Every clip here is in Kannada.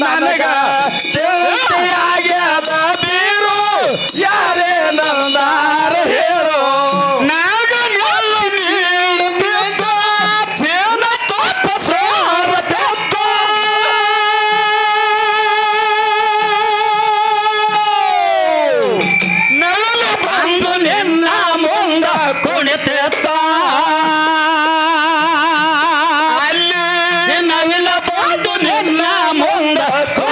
ನನಗ ಚೇತೆಯಾಗಿ কর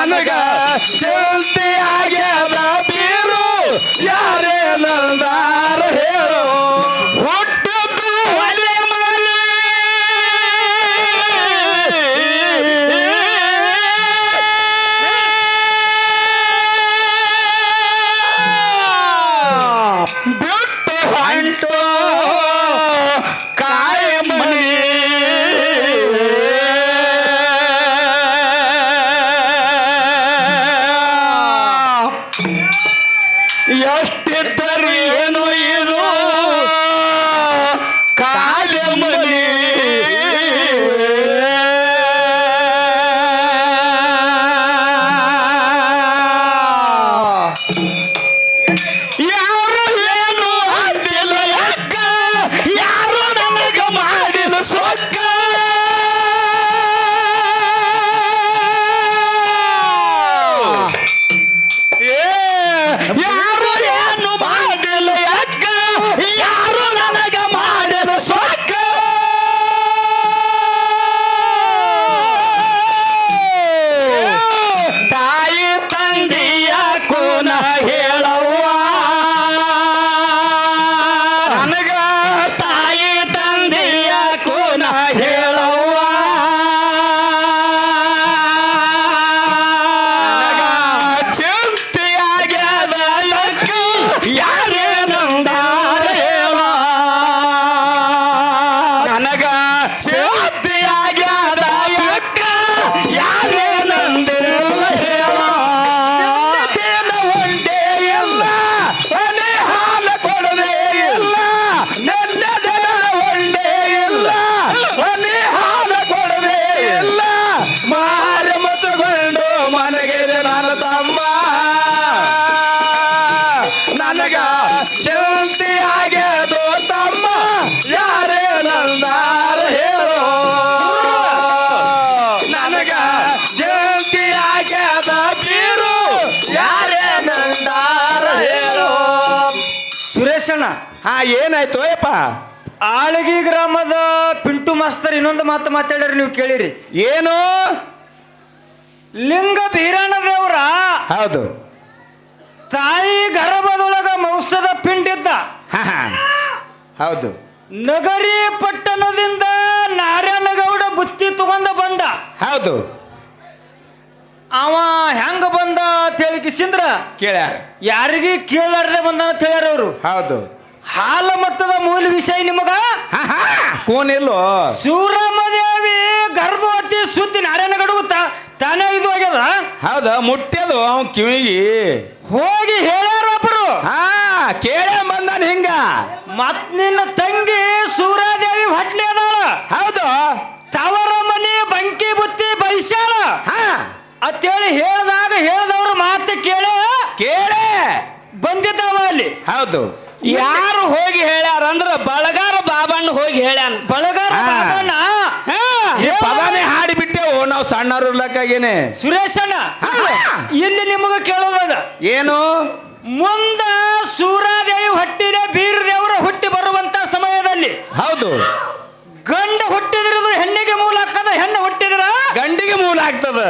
ನನಗ ಚಲ್ತಿ ಆಗ್ಯಾದ ಬೀರು ಯಾರೇ ನಂದಾ Yes. ಹಾ ಏನಾಯ್ತು ಯಪ್ಪ ಆಳಗಿ ಗ್ರಾಮದ ಪಿಂಟು ಮಾಸ್ತರ್ ಇನ್ನೊಂದು ಮಾತು ಮಾತಾಡ್ರಿ ನೀವು ಕೇಳಿರಿ. ಏನು? ಲಿಂಗ ಬೀರಣ್ಣ ದೇವ್ರ ಹೌದು. ತಾಯಿ ಗರ್ಭದೊಳಗ ಮೌಸದ ಪಿಂಡಿದ್ದ. ಹಾ ಹಾ. ಹೌದು. ನಗರಿ ಪಟ್ಟಣದಿಂದ ನಾರಾಯಣಗೌಡ ಬುತ್ತಿ ತಗೊಂಡ ಬಂದ. ಹೌದು. ಅವ ಹೆಂಗ ಬಂದ ಅಂತ ಹೇಳಿ ಕಿಸಿಂದ್ರ? ಕೇಳ್ಯಾರ. ಯಾರಿಗೆ ಕೇಳಾರ್ದೆ ಬಂದ ಅಂತ ಹೇಳ್ಯಾರ ಅವರು. ಹೌದು. ಹಾಲ ಮತ್ತದ ಮೂಲ ವಿಷಯ ನಿಮಗ? ಕೋನ್ ಇಲ್ಲೋ ಶಿವರಾಮದೇವಿ ಗರ್ಭವತಿ ಸುದ್ದಿ ನಾರಾಯಣಗೌಡ ತಾ- ತಾನೇ ಇದು ಆಗ್ಯದ? ಹೌದ ಮುಟ್ಟ್ಯದು ಅವ್ ಕಿವಿಗಿ. ಹೋಗಿ ಹೇಳ್ಯಾರ ಒಬ್ರು. ಹಾ ಕೇಳೇ ಬಂದಾನ ಹಿಂಗ. ಮತ್ ನಿನ್ನ ತಂಗಿ ಸೂರಾದೇವಿ ಹೊಟ್ಲಿ ಅದಾಳ. ಹೌದು. ತವರ ಮನೆ ಬಂಕಿ ಬುತ್ತಿ ಬೈಸ್ಯಾಳ. ಹಾ. ಅಂತೇಳಿ ಹೇಳ್ದಾಗ ಹೇಳ್ದವ್ರ ಮಾತು ಕೇಳ ಕೇಳೇ ಬಂದಿದ್ದಾವ ಅಲ್ಲಿ. ಹೌದು. ಯಾರು ಹೋಗಿ ಹೇಳ್ಯಾರ ಅಂದ್ರ ಬಳಗಾರ ಬಾಬಣ್ಣ ಹೋಗಿ ಹೇಳ್ಯಾನ. ಬಳಗಾರ ಹಾ. ಬಾಬಣ್ಣ? ಈ ಪದಾನೇ ಹಾಡಿ ಬಿಟ್ಟೆವು ನಾವು ಸಣ್ಣವ್ರು ಇರ್ಲಕ್ಕಾಗೇನೆ ಸುರೇಶಣ್ಣ ಹಾ. ಇಲ್ಲಿ ನಿಮಗ ಕೇಳೋದದ ಏನು? ಮುಂದ ಸೂರಾದೇವಿ ಹೊಟ್ಟಿದೆ ಬೀರದೇವರು ಹುಟ್ಟಿ ಬರುವಂತ ಸಮಯದಲ್ಲಿ ಹೌದು. ಗಂಡ ಹುಟ್ಟಿದ್ರದು ಹೆಣ್ಣಿಗೆ ಮೂಲ ಹಾಕದ ಹೆಣ್ಣು ಹುಟ್ಟಿದ್ರ ಗಂಡಿಗೆ ಮೂಲ ಆಗ್ತದ.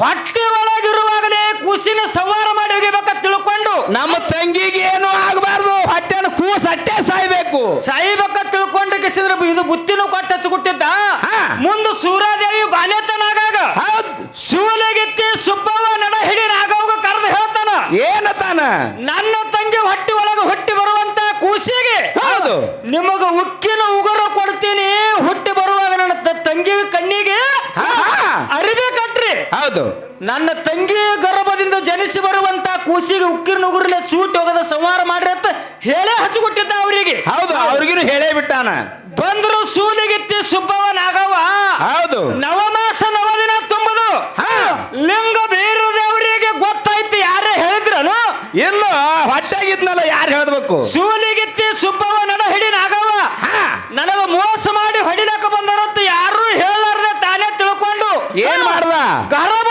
ಹೊಟ್ಟೆ ಒಳಗಿರುವಾಗಲೇ ಕುಸಿನ ಸಂವಾರ ಮಾಡಿ ಹೋಗಿಬೇಕ ತಿಳ್ಕೊಂಡು ನಮ್ಮ ತಂಗಿಗೆ ಏನು ಆಗಬಾರ್ದು ಹೊಟ್ಟೆನ ಕೂಸ ಅಟ್ಟೆ ಸಾಯ್ಬೇಕು. ಸಾಯ್ಬೇಕ ತಿಳ್ಕೊಂಡು ಕಿಸಿದ್ರ ಇದು ಬುತ್ತಿನೂ ಕೊಟ್ಟು ಹಚ್ಚಿಕೊಟ್ಟಿದ್ದ? ಹಾ. ಮುಂದೆ ಸೂರಾದೇವಿ ಬಾನೆತನಾಗಾಗ ಹೌದ್. ಸೂಲಗಿತ್ತಿ ಸುಬ್ಬವ್ವ ನಡ ಹಿಡಿ ನಾಗವ್ಗ ಕರೆದು ಹೇಳ್ತಾನ. ಏನತಾನ ನನ್ನ ತಂಗಿ ಹೊಟ್ಟೆ ಒಳಗೆ ಹುಟ್ಟಿ ಬರುವಂತ ಕೂಸಿಗೆ ಹೌದು. ನಿಮಗ ಉಕ್ಕಿನ ಉಗುರ ಕೊಡ್ತೀನಿ ಹುಟ್ಟಿ ಬರುವಾಗ ನನ್ನ ತ- ತಂಗಿ ಕಣ್ಣಿಗೆ ಹಾ, ಹಾ. ಅರಿವೆ ಕಟ್ರಿ ಹೌದು ನನ್ನ ತಂಗಿ ಗರ್ಭದಿಂದ ಜನಿಸಿ ಬರುವಂತ ಕೂಸಿಗೆ ಉಕ್ಕಿರ ನುಗುರ್ಲೆ ಚೂಟಿ ಹೋಗದ ಸಂಹಾರ ಮಾಡ್ರಿ ಅಂತ ಹೇಳೇ ಹಚ್ಚಿಕೊಟ್ಟಿದ್ದ ಅವರಿಗೆ. ಹೌದು ಅವ್ರಿಗಿನ ಹೇಳೇ ಬಿಟ್ಟಾನ? ಬಂದ್ರು ಸೂಲಿಗಿತ್ತಿ ಸುಬ್ಬವ್ವ ನಾಗವ್ವ. ಹೌದು. ನವಮಾಸ ನವದಿನ ತುಂಬದು. ಹಾ. ಲಿಂಗ ಬೀರದೇವರಿಗೆ ಗೊತ್ತಾಯ್ತು ಯಾರೇ ಹೇಳಿದ್ರನು. ಇಲ್ಲ ಹೊಟ್ಟೆಗಿದ್ನಲ್ಲ ಯಾರು ಹೇಳ್ಬೇಕು? ಸೂಲಿಗಿತ್ತಿ ಸುಬ್ಬವ ನಡ ಹಿಡಿ ನಾಗವ ಹಾ. ನನಗ ಮೋಸ ಮಾಡಿ ಹೊಡಿಲಕ್ಕ ಬಂದರಂತ ಯಾರು ಹೇಳಾರ್ದೆ ತಾನೇ ತಿಳ್ಕೊಂಡು. ಏನ್ ಮಾಡ್ದ? ಗರ್ಭದಿಂದ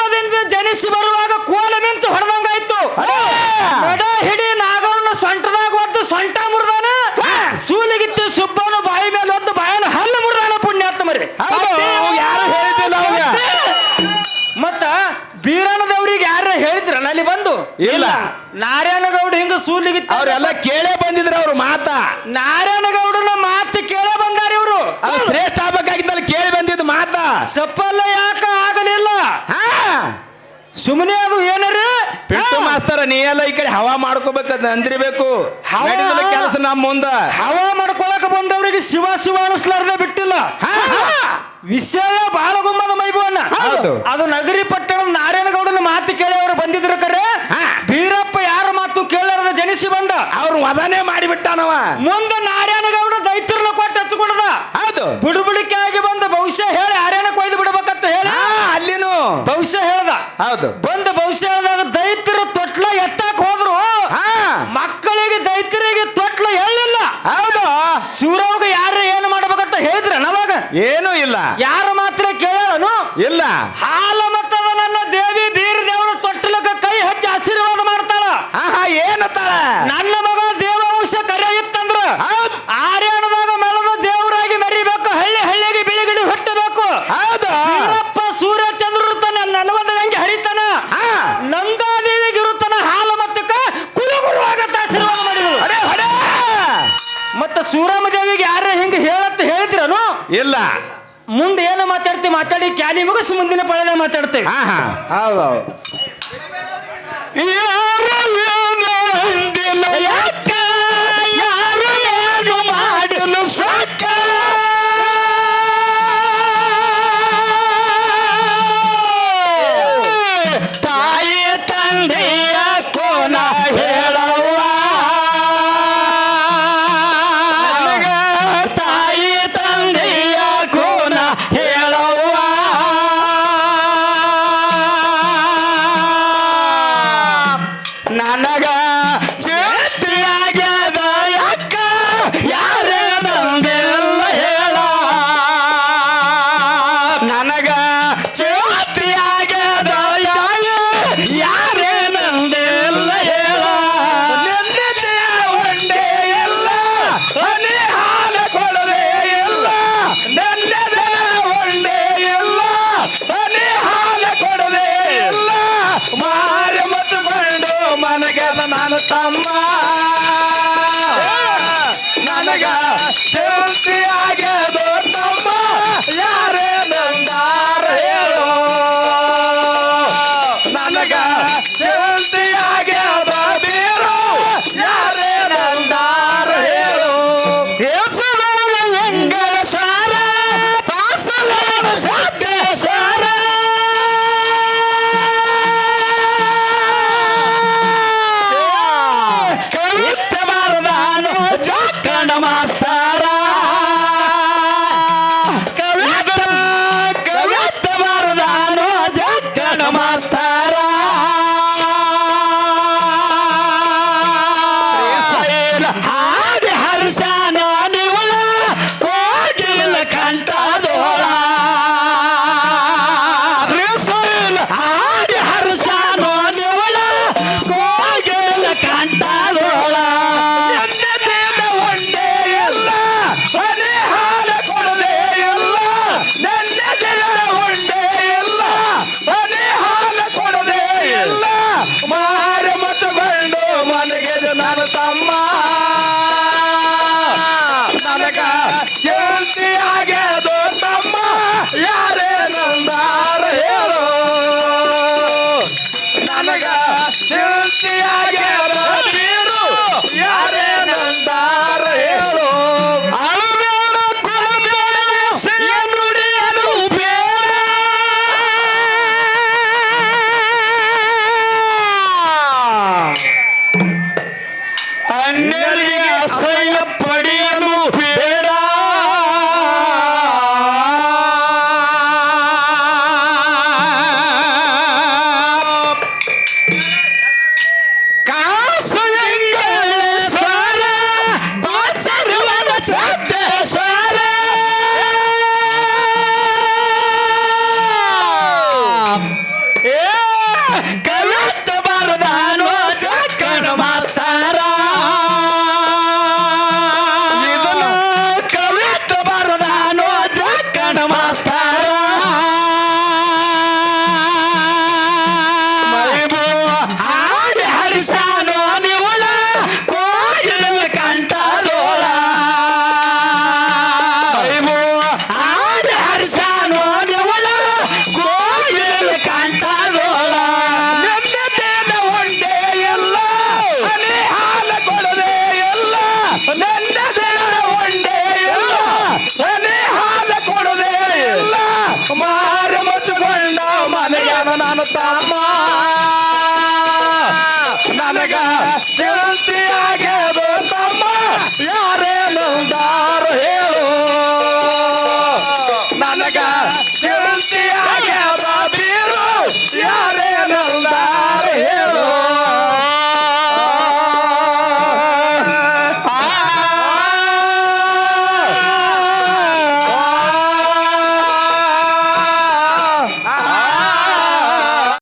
ಜನಿಸಿ ಬರುವಾಗ ಕೋಲ ಮಿಂಚು ಹೊಡೆದಂಗಾಯ್ತು! ನಡ ಹಿಡಿ ನಾಗವನ್ನ ಸೊಂಟದಾಗ ಒದ್ದು ಸೊಂಟ ಮುರಿದಾನ. ಸೂಲಿಗಿತ್ತು ಸುಬ್ಬನು ಬಾಯಿ ಮೇಲೆ ಒದ್ದು ಬಾಯಲ್ಲಿ ಹಲ್ಲು ಮುರಿದಾನ ಪುಣ್ಯಾತ್ಮ ಅವಾಗ ಮತ್ತ ಬೀರಣ್ಣದವ್ರಿಗೆ ಯಾರ ಹೇಳಿದ್ರ? ನಲ್ಲಿ ಬಂದು. ಇಲ್ಲ. ನಾರಾಯಣಗೌಡ ಹಿಂಗ ಸೂಲಿಗಿತ್ತು. ಅವ್ರೆಲ್ಲ ಕೇಳೇ ಬಂದಿದ್ರ ಅವ್ರ ಮಾತ. ನಾರಾಯಣಗೌಡನ ಮಾತು ಕೇಳೇ ಬಂದಾರ ಇವರು. ಶ್ರೇಷ್ಠ ಆಗ್ಬೇಕಾಗಿದ್ದಲ್ಲ ಕೇಳಿ ಬಂದಿದ್ದು ಮಾತ. ಸಪ್ಪಲ್ಲ ಯಾಕ ಆಗಲಿಲ್ಲ? ಹಾ. ಸುಮ್ಮನೆ ಅದು ಏನಾರ? ಪಿಂಟು ಮಾಸ್ತರ ನೀ ಎಲ್ಲ ಈ ಕಡೆ ಹವಾ ಮಾಡ್ಕೋಬೇಕಂತ ಅಂದಿರ್ಬೇಕು? ಕೆಲಸ ನಮ್ಮ ಮುಂದ. ಹವಾ ಮಾಡ್ಕೊಳಕ ಬಂದವರಿಗೆ ಶಿವ ಶಿವ ಅನಿಸ್ಲಾರ್ದೆ ಬಿಟ್ಟಿಲ್ಲ. ವಿಷಯ ಬಾಳಗುಮ್ಮದ ಗುಮ್ಮದ ಹೌದು. ಅದು ನಗರಿ ಪಟ್ಟಣದ ನಾರಾಯಣಗೌಡನ ಮಾತು ಕೇಳಿ ಅವರು ಬಂದಿದ್ರು ಕರೆ. ಬೀರಪ್ಪ ಯಾರ ಮಾತು ಕೇಳಾರದ ಜನಿಸಿ ಬಂದ. ಅವ್ರು ವದನೆ ಮಾಡಿಬಿಟ್ಟಾನವ. ಮುಂದೆ ನಾರಾಯಣಗೌಡ ಹೌದು. ಬಂದ ಭವಿಷ್ಯ ಮಾತಾಡ್ತೇವೆ. ಹಾ ಹಾ. ಹೌದೌದು ನನಗ ಮನಗದ ನಾನು ತಮ್ಮ ನನಗ Yeah.